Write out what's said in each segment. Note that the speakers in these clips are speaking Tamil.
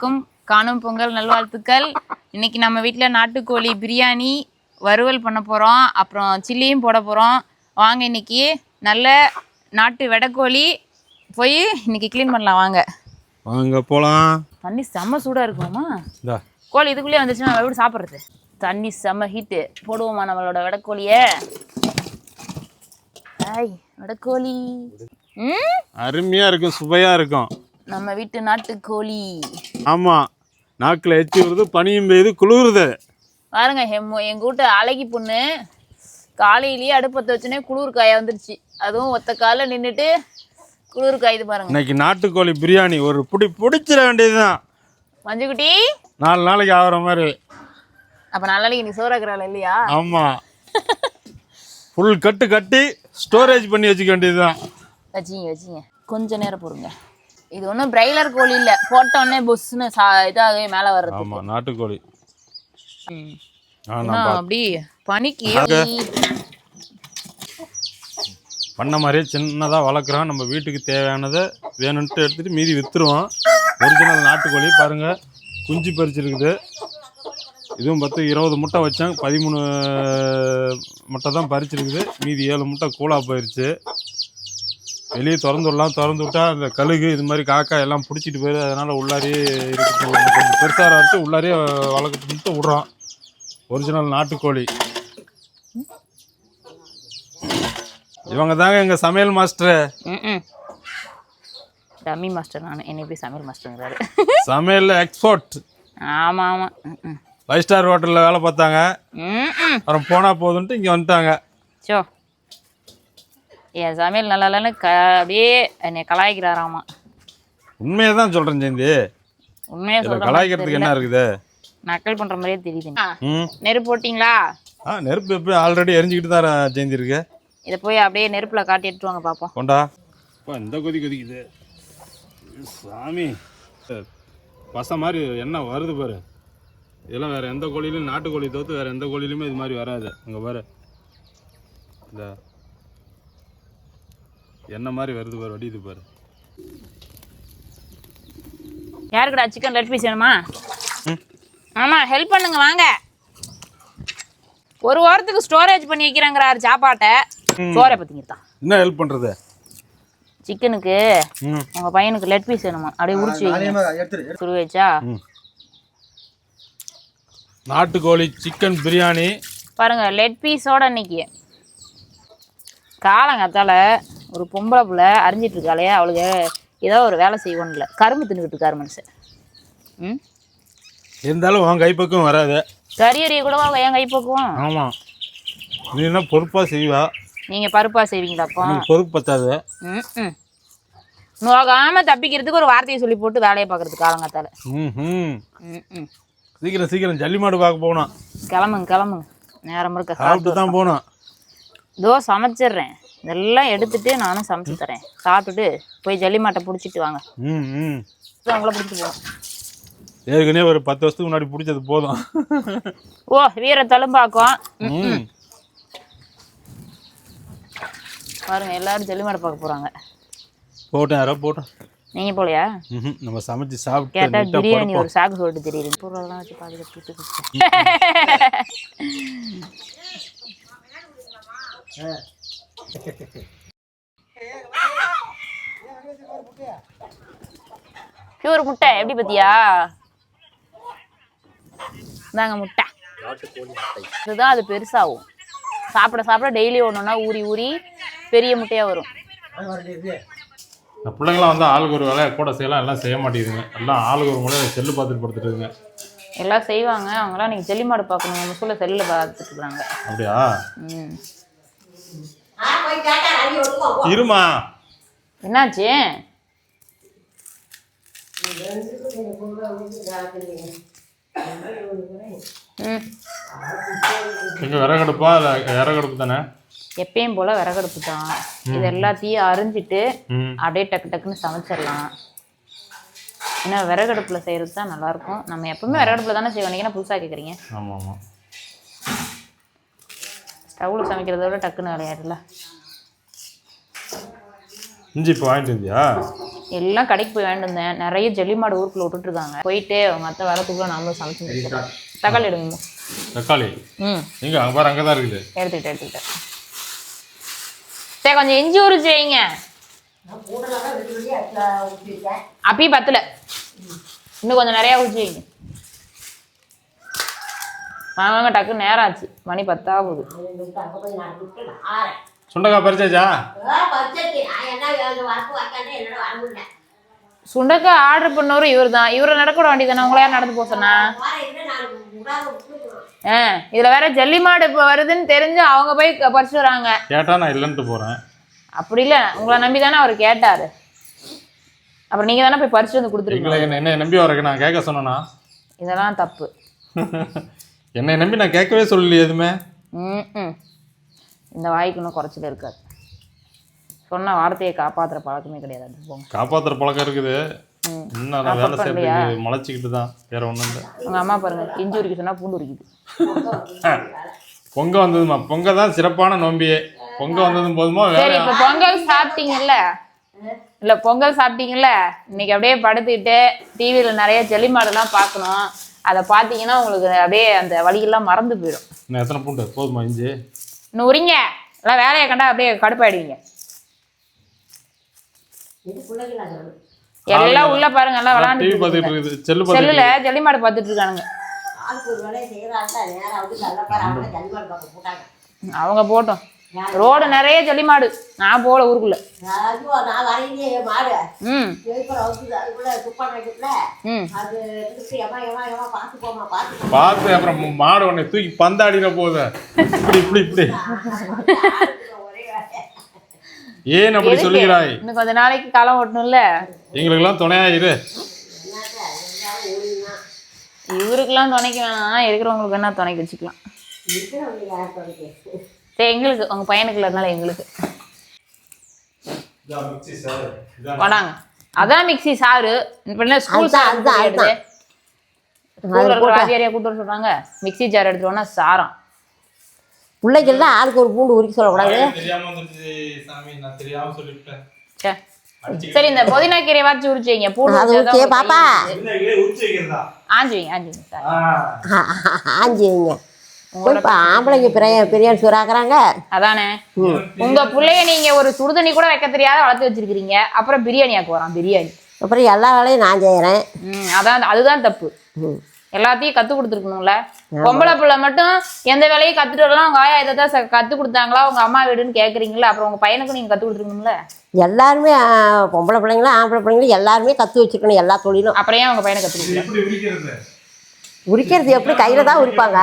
க்கும் காணும் பொங்கல் நல்வாழ்த்துக்கள். இன்னைக்கு நம்ம வீட்டில் நாட்டுக்கோழி பிரியாணி வறுவல் பண்ண போகிறோம் அப்புறம் சில்லியும் போட போகிறோம் வாங்க இன்னைக்கு நல்ல நாட்டு வெடைக்கோழி போய் இன்னைக்கு க்ளீன் பண்ணலாம். வாங்க. வாங்க போலாம். தண்ணி செம்ம சூடாக இருக்குமாம்மா கோழி இதுக்குள்ளேயே வந்துச்சுன்னா நம்ம எப்படி சாப்பிட்றது? தண்ணி செம்ம ஹீட்டு போடுவோமா நம்மளோட வெடைக்கோழியை? ஹாய் வெடைக்கோழி. ம் அருமையா இருக்கும் சுவையா இருக்கும். நம்ம வீட்டு நாட்டுக்கோழி ஆமா நாக்குல எச்சி வருது பனியும் பெய்யுது குளிருது. பாருங்க எம் எங்கள் வீட்டு அழகி பொண்ணு காலையிலேயே அடுப்பத்தை வச்சுனே குளிர் காய வந்துருச்சு. அதுவும் ஒத்த காலில் நின்றுட்டு குளிர் காயுது பாருங்க. இன்னைக்கு நாட்டுக்கோழி பிரியாணி ஒரு புடி பிடிச்சிட வேண்டியதுதான். மஞ்சுக்குட்டி? நாலு நாளைக்கு ஆகுற மாதிரி. அப்போ நாளைக்கு நீ சோறாக்குறாள் இல்லையா? ஆமா. ஃபுல் கட்டு கட்டி ஸ்டோரேஜ் பண்ணி வச்சுக்க வேண்டியதுதான். வச்சிங்க வச்சிங்க. கொஞ்ச நேரம் பொறுங்க. இது ஒன்றும் பிரைலர் கோழி இல்லை. போட்டோடனே பொஸ்ன்னு சா இதாகவே மேலே வர்றது ஆமா நாட்டுக்கோழி. அப்படி பனிக்கு பண்ண மாதிரியே சின்னதாக வளர்க்குறோம் நம்ம வீட்டுக்கு தேவையானதை வேணும்ட்டு எடுத்துட்டு மீதி விற்றுருவோம் ஒரிஜினல் நாட்டுக்கோழி பாருங்க. குஞ்சு பறிச்சிருக்குது. இதுவும் பத்து இருபது முட்டை வச்சேன் பதிமூணு முட்டை தான் பறிச்சிருக்குது. மீதி ஏழு முட்டை கூலாக போயிடுச்சு வெளியே திறந்து விடலாம் திறந்து விட்டா அந்த கழுகு இது மாதிரி காக்கா எல்லாம் பிடிச்சிட்டு போயிடுது அதனால் உள்ளாரியே இருக்கு கொஞ்சம் பெருசாக வச்சு உள்ளாரியே வளர்க்கட்டு மட்டும் விட்றோம். ஒரிஜினல் நாட்டுக்கோழி. இவங்க தாங்க எங்கள் சமையல் மாஸ்டரு. டம்மி மாஸ்டர் நான். என்னை போய் சமையல் மாஸ்டருங்கிறாரு. சமையல் எக்ஸ்போர்ட் ஆமாம் ஆமாம் ஃபைவ் ஸ்டார் ஹோட்டலில் வேலை பார்த்தாங்க. அப்புறம் போனால் போதுன்ட்டு இங்கே வந்துட்டாங்க. சோ என் சமையல் நல்லா இல்லைன்னு க அப்படியே என்னை கலாய்க்கிறாராமா. உண்மையை தான் சொல்கிறேன் ஜெயந்தி. உண்மையாக இதில் சொல்கிறேன் கலாய்க்கிறதுக்கு என்ன இருக்குது? நக்கல் பண்ணுற மாதிரியே தெரியுது ம். நெருப்பு போட்டிங்களா? ஆ நெருப்பு எப்போ ஆல்ரெடி எரிஞ்சிக்கிட்டு தான் ஜெயந்தி இருக்கு. இதை போய் அப்படியே நெருப்பில் காட்டி எடுத்து வாங்க பார்ப்போம் கொண்டா. இப்போ இந்த கொதி கொதிக்குது. சாமி பசை மாதிரி என்ன வருது பாரு. இதெல்லாம் வேறு எந்த கோழிலையும் நாட்டுக்கோழி தவிர்த்து வேறு எந்த கோழிலையுமே இது மாதிரி வராது. அங்கே பாரு. இந்த என்ன மாதிரி வருது பாரு வடியுது பாரு. யாருக்குடா சிக்கன் லெட் பீஸ் வேணுமா. ஆமாம் ஹெல்ப் பண்ணுங்க வாங்க. ஒரு வாரத்துக்கு ஸ்டோரேஜ் பண்ணி வைக்கிறேங்கிறாரு சாப்பாட்டை. சோறை பற்றிங்கிட்டான் என்ன ஹெல்ப் பண்ணுறது சிக்கனுக்கு உங்கள் பையனுக்கு லெட் பீஸ் வேணுமா? அப்படியே உரிச்சு துரு வச்சா? நாட்டுக்கோழி சிக்கன் பிரியாணி பாருங்க லெட் பீஸோட இன்னைக்கு காலங்காத்தால ஒரு பொம்பளை புள்ள அரிஞ்சிட்டு இருக்காளே அவளுக்கு ஏதோ ஒரு வேலை செய்வோன்னு இல்லை கரும்பு தின்னுக்கிட்டு இருக்காரு மனுஷன். ம்? இருந்தாலும் உன் கைப்பக்கம் வராது. கறி அரிய கூட என் கை பக்குவோம் ஆமாம் நீ என்ன பொறுப்பாக செய்வா? நீங்கள் பருப்பா செய்வீங்களாப்போ பொறுப்பு பத்தாது. ம் ம். நோகாமல் தப்பிக்கிறதுக்கு ஒரு வார்த்தையை சொல்லி போட்டு வேலையை பார்க்குறது காலங்காத்தால ம் ம். ம் ம். சீக்கிரம் சீக்கிரம் ஜல்லி மாடு பார்க்க போகணும். கிளம்புங்க கிளம்புங்க. நேரம் இருக்க? சாப்பிட்டு தான் போகணும். இதோ சமைச்சிடுறேன். இதெல்லாம் எடுத்துட்டு நானும் சமைச்சு தரேன். சாப்பிட்டுட்டு போய் ஜல்லி மாட்டை பிடிச்சிட்டு வாங்க. உங்களை பிடிச்சிட்டு போவோம். ஏற்கனவே ஒரு பத்து வருஷத்துக்கு முன்னாடி பிடிச்சது போதும். ஓ வீர தழும்பாக்கம். பாருங்க எல்லாரும் ஜல்லிமாடை பார்க்க போறாங்க. போட்டேன் யாரோ போட்டோம் நீங்க போலையா நம்ம சமைச்சு சாப்பிட்டு கேட்டா பிரியாணி ஒரு சாக்கு சொல்லிட்டு தெரியுது. பொருளெல்லாம் வச்சு பாதுகாத்து பியூர் முட்டை. எப்படி பத்தியா? இந்தாங்க முட்டை. இதுதான் அது பெருசாகும். சாப்பிட சாப்பிட டெய்லி ஒன்றுனா ஊறி ஊறி பெரிய முட்டையா வரும். இந்த பிள்ளைங்களாம் வந்து ஆளுக்கு ஒரு வேலையை கூட செய்யலாம். எல்லாம் செய்ய மாட்டேங்குதுங்க. எல்லாம் ஆளுக்கு ஒரு முறை செல்லு பார்த்துட்டு படுத்துட்டு இருக்குங்க எல்லாம் செய்வாங்க. அவங்களாம் நீங்கள் செல்லி மாடு பார்க்கணும். முசுல செல்லில் பார்த்துட்டு இருக்காங்க. அப்படியா? ம். இருமா. என்னாச்சு? ம். எங்க விறகடுப்பா? இல்லை விறகடுப்பு தானே? எப்பயும் போல் விறகடுப்பு தான். இது எல்லாத்தையும் அரிஞ்சிட்டு அப்படியே டக்கு டக்குன்னு சமைச்சிடலாம். ஏன்னா விறகடுப்பில் செய்கிறது தான் நல்லாயிருக்கும் நம்ம எப்பவுமே விறகடுப்பில் தானே செய்வோம். நீங்கள் புதுசாக கேட்குறீங்க ஆமாம் ஆமாம் ஸ்டவ்வில் சமைக்கிறத விட டக்குன்னு விளையாடல. இஞ்சி இப்போ வாங்கிட்டு வந்தியா? எல்லாம் கடைக்கு போய் வேண்டியிருந்தேன் நிறைய ஜெல்லி மாடு ஊருக்குள்ள விட்டுட்டு இருக்காங்க போயிட்டு அவங்க அத்தை வரத்துக்குள்ள நாமளும் சமைச்சு முடிச்சிடலாம் தக்காளி எடுங்க. தக்காளி? ம். எங்க? அங்க பாரு அங்கதான் இருக்குது. எடுத்துக்கிட்டேன் எடுத்துக்கிட்டேன் சரி கொஞ்சம் இஞ்சி உரிச்சு வைங்க. அப்பயும் பத்தல. இன்னும் கொஞ்சம் நிறையா உரிச்சு வைங்க. வாங்க வாங்க டக்குன்னு நேரம் ஆச்சு மணி பத்தாவது சுண்டக்காய் பறிச்சாச்சா? சுண்டக்காய் ஆர்டர் பண்ணவரும் இவர் தான் இவரை நடக்கூட வேண்டியதானே உங்களை யார் நடந்து போக சொன்னா? ஆ இதில் வேற ஜல்லி மாடு இப்போ வருதுன்னு தெரிஞ்சு அவங்க போய் பறிச்சு வராங்க. கேட்டா நான் இல்லைன்ட்டு போறேன். அப்படி இல்லை. உங்களை நம்பி தானே அவர் கேட்டாரு. அப்புறம் நீங்கள் தானே போய் பறிச்சு வந்து கொடுத்துருக்கீங்க. எங்களை என்ன என்னை நம்பி வரக்கு நான் கேட்க சொன்னேனா? இதெல்லாம் தப்பு. என்னை நம்பி நான் கேட்கவே சொல்லலையே எதுவுமே. ம் இந்த வாய்க்கு இன்னும் குறைச்சல் இருக்காது சொன்ன வார்த்தையை காப்பாற்றுற பழக்கமே கிடையாது. அது போங்க. காப்பாத்துற பழக்கம் இருக்குது. இன்னும் நான் வேலை செய்யறதுக்கு முளைச்சிக்கிட்டு தான். வேற ஒன்றும் இல்லை. உங்கள் அம்மா பாருங்க இஞ்சி உரிக்க சொன்னால் பூண்டு உரிக்குது. பொங்க வந்ததுமா? பொங்க தான் சிறப்பான நோம்பியே. பொங்க வந்ததும் போதுமா? வேற சரி இப்போ பொங்கல் சாப்பிட்டீங்கல்ல? இல்லை பொங்கல் சாப்பிட்டீங்கல்ல? இன்னைக்கு அப்படியே படுத்துக்கிட்டு டிவியில் நிறைய ஜெல்லி மாடெல்லாம் பார்க்கணும். அதை பார்த்தீங்கன்னா உங்களுக்கு அப்படியே அந்த வழியெல்லாம் மறந்து போயிடும். இன்னும் எத்தனை பூண்டு? போதுமா இஞ்சி? உரிங்க. எல்லாம் வேலையை கண்டா அப்படியே கடுப்பாயிடுவீங்க. எல்லாம் உள்ள பாருங்க எல்லாம் விளாண்டு செல்லுல ஜெல்லி மாடு பார்த்துட்டு இருக்கானுங்க. அவங்க போட்டோம். ரோடு நிறைய ஜல்லி மாடு நான் போல ஊருக்குள்ள ம். ம். பார்த்து அப்புறம் மாடு உன்னை தூக்கி பந்தாடின போகுது. இப்படி இப்படி இப்படி. ஏன் அப்படி சொல்லுகிறாய்? இன்னும் கொஞ்ச நாளைக்கு களம் ஓட்டணும்ல. எங்களுக்கெல்லாம் துணையா இரு இவருக்கெல்லாம் துணைக்க வேணாம். இருக்கிறவங்களுக்கு வேணா துணைக்கு வச்சுக்கலாம். சரி எங்களுக்கு உங்க பையனுக்கு இல்லைனால எங்களுக்கு. வடாங்க அதான் மிக்ஸி சாரு இப்போ ஸ்கூல் சார் எடுத்து. ஸ்கூல்ல இருக்கிற கூட்டு வர சொல்றாங்க மிக்ஸி ஜார் எடுத்துட்டு போனா சாரம். பிள்ளைகள்லாம் ஆளுக்கு ஒரு பூண்டு உரிக்க சொல்லக்கூடாது. தெரியாம வந்துருச்சு சாமி. நான் தெரியாம சொல்லிவிட்டேன். ச்சே. சரி இந்த புதினா கீரை வாச்சு உரிச்சு வைங்க. பூண்டு பாப்பா. உரிச்சு வைக்கிறதா? ஆஞ்சு இப்போ ஆம்பளைங்க பிரியா பிரியாணி சூறாக்குறாங்க. அதானே? உங்க பிள்ளைய நீங்க ஒரு சுடுதண்ணி கூட வைக்க தெரியாத வளர்த்து வச்சிருக்கீங்க அப்புறம் பிரியாணி ஆக்க வரான் பிரியாணி. அப்புறம் எல்லா வேலையும் நான் செய்கிறேன் ம் அதான் அதுதான் தப்பு. எல்லாத்தையும் கத்து கொடுத்துருக்கணும்ல. பொம்பளை பிள்ளை மட்டும் எந்த வேலையும் கத்துட்டு வரலாம் உங்க ஆயா இதை தான் கத்து கொடுத்தாங்களா உங்க அம்மா வீடுன்னு கேக்குறீங்களா அப்புறம் உங்க பையனுக்கு நீங்க கத்து கொடுத்துருக்கணும்ல? எல்லாருமே பொம்பளை பிள்ளைங்களும் ஆம்பளை பிள்ளைங்களும் எல்லாருமே கற்று வச்சுருக்கணும் எல்லா தொழிலும். அப்புறம் ஏன் உங்க பையனை கத்து உரிக்கிறது எப்படி? கையில் தான் உரிப்பாங்க.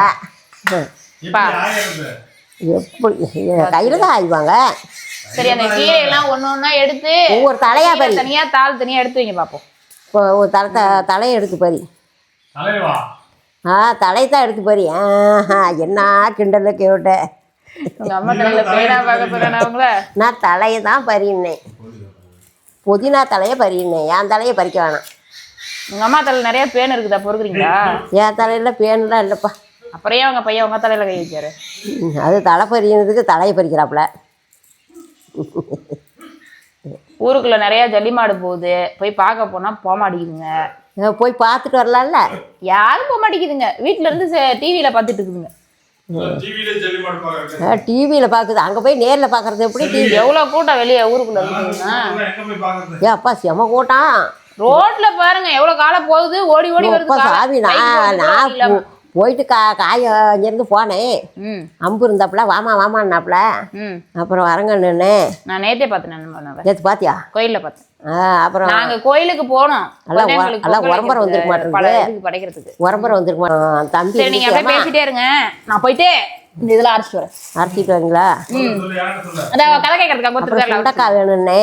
எப்படி? கையில் தான் ஆய்வாங்க சரி அந்த கீரை எல்லாம் ஒண்ணு ஒண்ணா எடுத்து ஒவ்வொரு தலையா பறி. தனியா தாள் தனியா எடுத்து வைங்க பாப்போம். இப்போ ஒரு தலை த- தலையை எடுத்து பறி. ஆ தலையை தான் எடுத்து பறி. என்ன கிண்டல அவங்கள? நான் தலையை தான் பறினேன் புதினா தலையை பறினேன் என் தலையை பறிக்க வேணாம். உங்க அம்மா தலையில நிறைய பேன் இருக்குதா பொறுக்குறீங்களா? என் தலையில் பேன்லாம் இல்லைப்பா. அப்புறம் ஏன் உங்க பையன் உங்க தலையில கை வச்சாரு. அது தலை பறினதுக்கு தலையை பறிக்கிறாப்புல. ஊருக்குள்ள நிறைய ஜல்லி மாடு போகுது. போய் பார்க்க போனா போக மாட்டேங்குதுங்க. போய் பார்த்துட்டு வரலாம்ல? யாரும் போக மாட்டேங்குதுங்க. வீட்டுல இருந்து டிவியில பார்த்துட்டு இருக்குதுங்க. டிவியில பார்க்குது. அங்கே போய் நேரில் பார்க்குறது எப்படி டிவி எவ்வளவு கூட்டம் வெளியே ஊருக்குள்ள இருக்குதுன்னா ஏ அப்பா செம கூட்டம். ரோட்ல பாருங்க எவ்வளவு காலம் போகுது? ஓடி ஓடி வருது. சாமி நான் போயிட்டு கா காய இங்கேருந்து போனேன் அம்பு இருந்தாப்புல வாமா வாமான்னாப்புல. அப்புறம் வரங்க நின்று நான் நேத்தே பார்த்தேன் நேற்று பார்த்தியா கோயில்ல பார்த்தேன். அப்புறம் நாங்க கோயிலுக்கு போனோம். எல்லாம் குழந்தைங்களுக்கு எல்லாம் பொங்கல் உரம்பரை வைக்கிறதுக்கு, வந்திருக்க இதுக்கு படைக்கிறதுக்கு. உரம்பரை வந்துருக்குமா தம்பி சரி நீங்க அப்படியே பேசிட்டே இருங்க. நான் போயிட்டு இந்த இதெல்லாம் அரைச்சிட்டு வரேன். அரைச்சிட்டு வரீங்களா? சுண்டக்காய் வேணும்னே.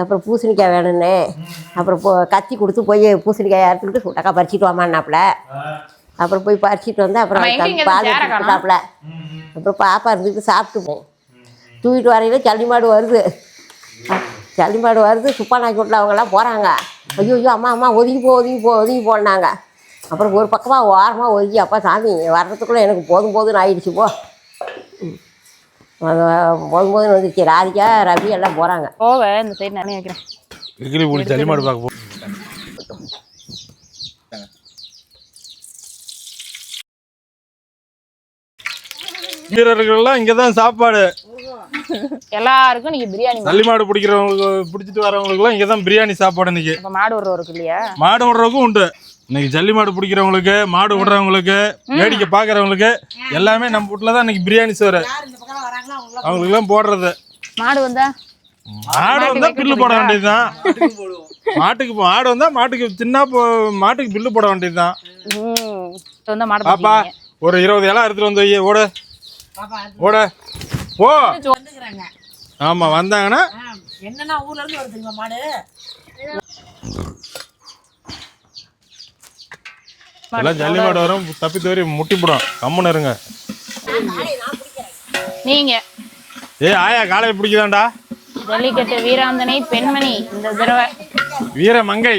அப்புறம் பூசணிக்காய் வேணும்னே. அப்புறம் கத்தி கொடுத்து போய் பூசணிக்காய் அறுத்துக்கிட்டு சுண்டக்காய் பறிச்சிட்டு வாமான்னாப்புல. அப்புறம் போய் பறிச்சிட்டு வந்து அப்புறம் பால்? கொடுத்தாப்புல அப்புறம் பாப்பா இருந்துட்டு சாப்பிட்டு போய் தூக்கிட்டு வரையில மாடு வருது. சல்லி மாடு வருது சுப்பானாக்கி வீட்டில் அவங்கெல்லாம் போகிறாங்க ஐயோ ஐயோ அம்மா அம்மா ஒதுங்கி போ ஒதுங்கி போ ஒதுங்கி போனாங்க அப்புறம் ஒரு பக்கமாக ஓரமாக ஒதுங்கி அப்பா சாமி வர்றதுக்குள்ளே எனக்கு போதும் போதும்னு ஆயிடுச்சு போ. போதும் போதும்னு வந்துருச்சு. ராதிகா ரவி எல்லாம் போகிறாங்க போவ இந்த சைடு நானே வைக்கிறேன். கிகிலி பூனி ஜல்லி மாடு பார்க்க வீரர்கள்லாம் இங்கே தான் சாப்பாடு. எல்லாருக்கும் இன்னைக்கு பிரியாணி தள்ளி மாடு பிடிக்கிறவங்களுக்கு பிடிச்சிட்டு வரவங்களுக்குலாம் இங்கே தான் பிரியாணி சாப்பாடு இன்னைக்கு. இப்போ மாடு விடுறவருக்கு இல்லையா? மாடு விடுறவங்களுக்கும் உண்டு. இன்னைக்கு ஜல்லி மாடு பிடிக்கிறவங்களுக்கு மாடு விடுறவங்களுக்கு வேடிக்கை பார்க்குறவங்களுக்கு எல்லாமே நம்ம வீட்டில் தான் இன்னைக்கு பிரியாணி சோறு அவங்களுக்குலாம் போடுறது. மாடு வந்தா? மாடு வந்தா பில்லு போட வேண்டியதுதான். மாட்டுக்கு மாடு வந்தா மாட்டுக்கு சின்ன மாட்டுக்கு பில்லு போட வேண்டியதுதான். பாப்பா. ஒரு இருபது இலை எடுத்துட்டு வந்து ஓடு. ஓடு போ. வந்துக்கிறாங்க. ஆமா வந்தாங்கன்னா என்னன்னா ஊர்ல இருந்து வருதுங்க மாடு? எல்லாம் ஜல்லி மாடு வரும் தப்பி தவறி முட்டி போடும். கம்முன்னு இருங்க. நீங்க. ஏய் ஆயா காலையை பிடிக்குதாண்டா ஜல்லிக்கட்டு வீராந்தனை பெண்மணி இந்த தடவை. வீர மங்கை.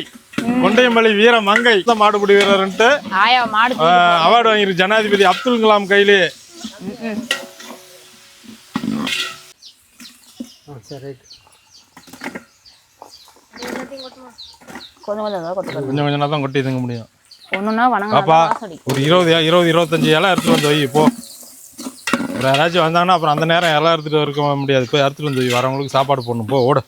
கொண்டையம்பள்ளி வீர மங்கை. மாடுபிடி வீரர்ன்ட்டு. ஆயா மாடு அவார்டு வாங்கியிருக்கு ஜனாதிபதி அப்துல் கலாம் கையிலே. கொஞ்சம் கொஞ்சம் கொட்டு கொஞ்சம் கொஞ்சம் தான் கொட்டி இதுங்க முடியும் வணங்க வாசடி ஒரு இருபது இருபது இருபத்தஞ்சு இலை எடுத்துட்டு வந்து வை போ. யாராச்சும் வந்தாங்கன்னா அப்புறம் அந்த நேரம் இலை எடுத்துட்டு இருக்க முடியாது. போய் எடுத்துட்டு வந்து வரவங்களுக்கு சாப்பாடு போடணும். போ ஓடு.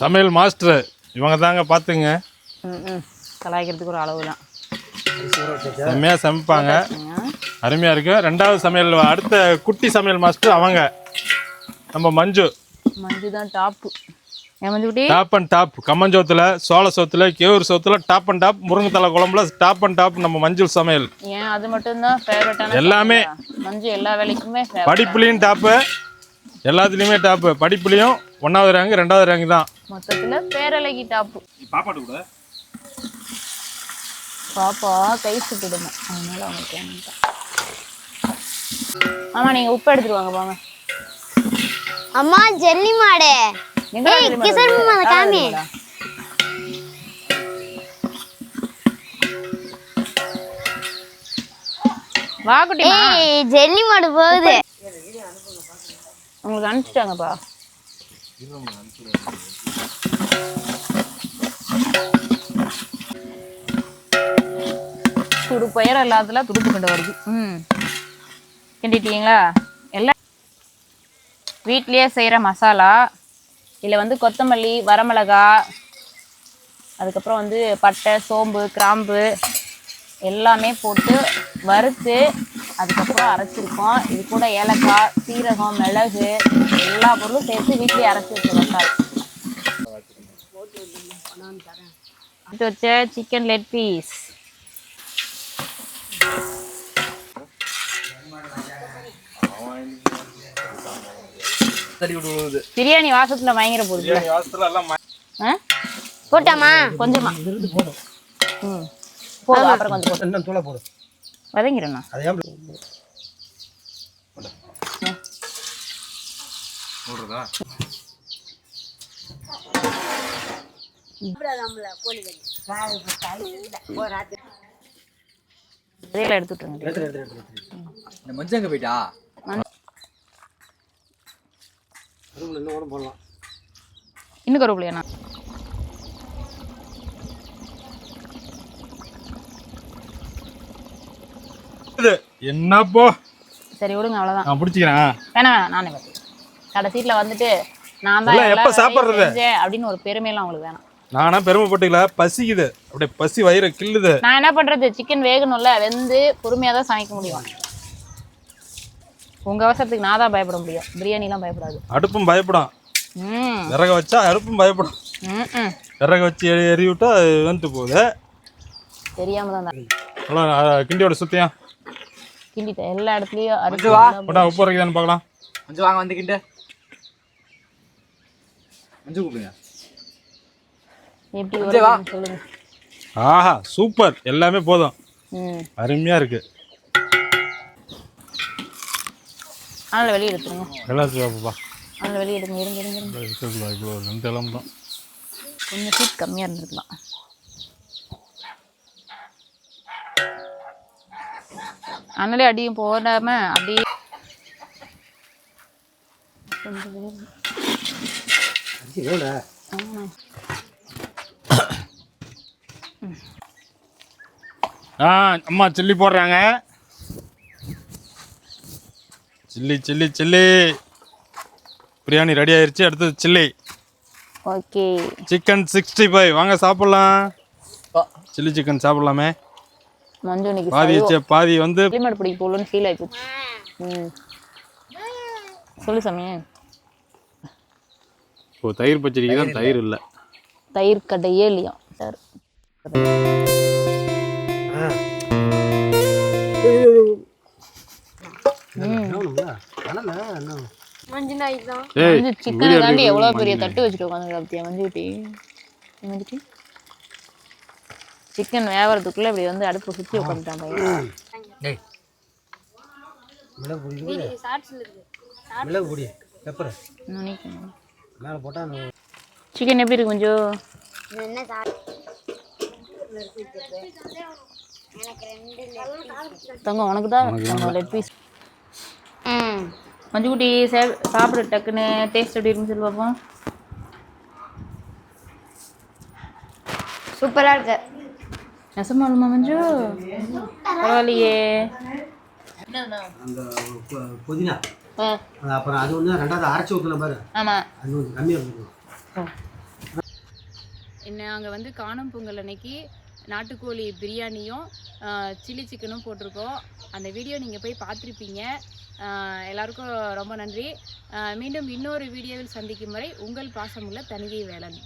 சமையல் மாஸ்டர். இவங்க தாங்க பார்த்துங்க கலாய்க்கிறதுக்கு ஒரு அளவு தான் செம்மையாக சமைப்பாங்க. அருமையாக இருக்கு. ரெண்டாவது சமையல் அடுத்த குட்டி சமையல் மாஸ்டர் அவங்க. நம்ம மஞ்சு. மஞ்சு தான் டாப்பு டாப் அண்ட் டாப் கம்மஞ்சோத்துல சோள சோத்துல கேவூர் சோத்துல டாப் அண்ட் டாப் முருங்கைத்தலை குழம்புல டாப் அண்ட் டாப் நம்ம மஞ்சள் சமையல். ஏன்? அது மட்டும்தான் ஃபேவரட்டான எல்லாமே. மஞ்சு எல்லா வேலைக்குமே. படிப்புலையும் டாப்பு எல்லாத்துலேயுமே டாப்பு படிப்புலையும் ஒன்றாவது ரேங்க் ரெண்டாவது ரேங்க் தான். மொத்தத்துல பேரழகி டாப்பு பாப்பாட்டு கூட. பாப்பா கை சுட்டுடுமா அதனால அவங்க வேண்டாம் ஆமா நீங்க உப்பு எடுத்துட்டு வாங்க போங்க அம்மா ஜெல்லி மாடு. ஏய், கிஷோர் மாமா, காமி. வா குட்டிமா ஏய் ஜெல்லி மாடு போகுது. உங்களுக்கு அனுப்பிச்சிட்டாங்கப்பா. துடு பயிர் எல்லாத்துல துடுப்பு கொண்டு வருது. ம். கிண்டிட்டீங்களா? எல்லாம் வீட்லயே செய்கிற மசாலா இதில் வந்து கொத்தமல்லி வரமிளகா அதுக்கப்புறம் வந்து பட்டை சோம்பு கிராம்பு எல்லாமே போட்டு வறுத்து அதுக்கப்புறம் அரைச்சிருக்கோம். இது கூட ஏலக்காய் சீரகம் மிளகு எல்லா பொருளும் சேர்த்து வீட்லயே அரைச்சி வச்ச மசாலா எடுத்து வச்ச சிக்கன் லெட் பீஸ் பிரியாணி வாசத்துல பயங்கர போகுது ஆ? போட்டாமா? கொஞ்சமா. ம். போதும் அப்புறம் கொஞ்சம் இன்னும் தூளை போடு. வதங்கிடணும். அதை ஏன் இதையெல்லாம் எடுத்து விட்டுருங்க எடுத்துரு எடுத்துரு எடுத்துரு எடுத்துரு. இந்த மஞ்சள் எங்க போயிட்டா ரூம்ல இன்னும் கருவேப்பிலையாண்ணா என்னப்போ? சரி விடுங்க அவ்வளோதான் நான் பிடிச்சிக்கிறேன். வேணாம் வேணாம் நானே பார்த்து கடைசீட்டில் வந்துட்டு நான் தான் எப்ப சாப்பிடுறது? செஞ்சேன் அப்படின்னு ஒரு பெருமையெல்லாம் உங்களுக்கு வேணாம். நானா பெருமைப்பட்டுக்கல. பசிக்குது. அப்படியே பசி வயிறை கிள்ளுது. நான் என்ன பண்றது? சிக்கன் வேகணும்ல. வெந்து பொறுமையாக தான் சமைக்க முடியும். உங்க அவசரத்துக்கு நான் தான் பயப்பட முடியும். பிரியாணிலாம் பயப்படாது. அடுப்பும் பயப்படும். ம். விறக வச்சா அடுப்பும் பயப்படும். ம் ம் விறக வச்சு எரி எரி விட்டா வெந்துட்டு போகுது. தெரியாம தான் கிண்டியோட சுத்தியம் கிண்டிட்டேன். எல்லா இடத்துலயும் அரிசி வா. உப்பு வரைக்குதான்னு பார்க்கலாம். வாங்க வந்துக்கிட்டு மஞ்சள் கூப்பிடுங்க எப்படி கொஞ்சம் சொல்லுங்க. ஆஹா சூப்பர். எல்லாமே போதும். ம். அருமையா இருக்கு. அதனால வெளியே எடுத்துருங்க. எல்லாத்தையும் பாப்பா அதனால வெளியே எடுங்க இருங்க இருங்க இருங்க. இவ்வளோ ரெண்டு இளம் தான். கொஞ்சம் ஹீட் கம்மியாக இருந்திருக்கலாம். அதனாலே அடியும் போடாம அப்படியே வேலை ஆ அம்மா சில்லி போடுறாங்க. Chilli chilli chilli. Biryani ready ஆயிருச்சு அடுத்தது chilli. Okay. Chicken sixty five வாங்க சாப்பிட்லாம். Chilli chicken சாப்பிட்லாமே. மஞ்சு இன்னைக்கு பாதி வச்ச பாதி வந்து களிமண் பிடிக்க போகலன்னு ஃபீல் ஆயிப்போச்சு ம். சொல்லு சாமி. இப்போ தயிர் பச்சடிக்கு தான் தயிர் இல்லை. தயிர் கட்டையே இல்லையா? சார் சிக்கனை தாண்டி எவ்வளோ பெரிய தட்டு வச்சுட்டு உட்காந்துருக்கா மஞ்சுட்டி சிக்கன் வேவறதுக்குள்ள இப்படி வந்து அடுப்பு சுற்றி உட்காந்துட்டான் பையன் போட்டால் சிக்கன் எப்படி இருக்கு சாப்பிட்டு தங்கம் உனக்கு தான் லெட் பீஸ் மஞ்சு குட்டி சே- சாப்பிடு டக்குன்னு டேஸ்ட் எப்படி இருக்குன்னு சொல்லி பார்ப்போம் சூப்பரா இருக்கு. நெசமாலுமா மஞ்சு? பரவாயில்லையே. அந்த புதினா. அப்புறம் அது ஒன்று ரெண்டாவது அரைச்சி ஊற்றணும் பாரு. ஆமாம் அது கொஞ்சம் கம்மியாக இருக்கும் என்ன அங்கே வந்து காணும் பொங்கல் அன்னைக்கு நாட்டுக்கோழி பிரியாணியும் சில்லி சிக்கனும் போட்டிருக்கோம். அந்த வீடியோ நீங்கள் போய் பார்த்துருப்பீங்க. எல்லாருக்கும் ரொம்ப நன்றி. மீண்டும் இன்னொரு வீடியோவில் சந்திக்கும் வரை உங்கள் பாசமுள்ள தனிகை வேலன்.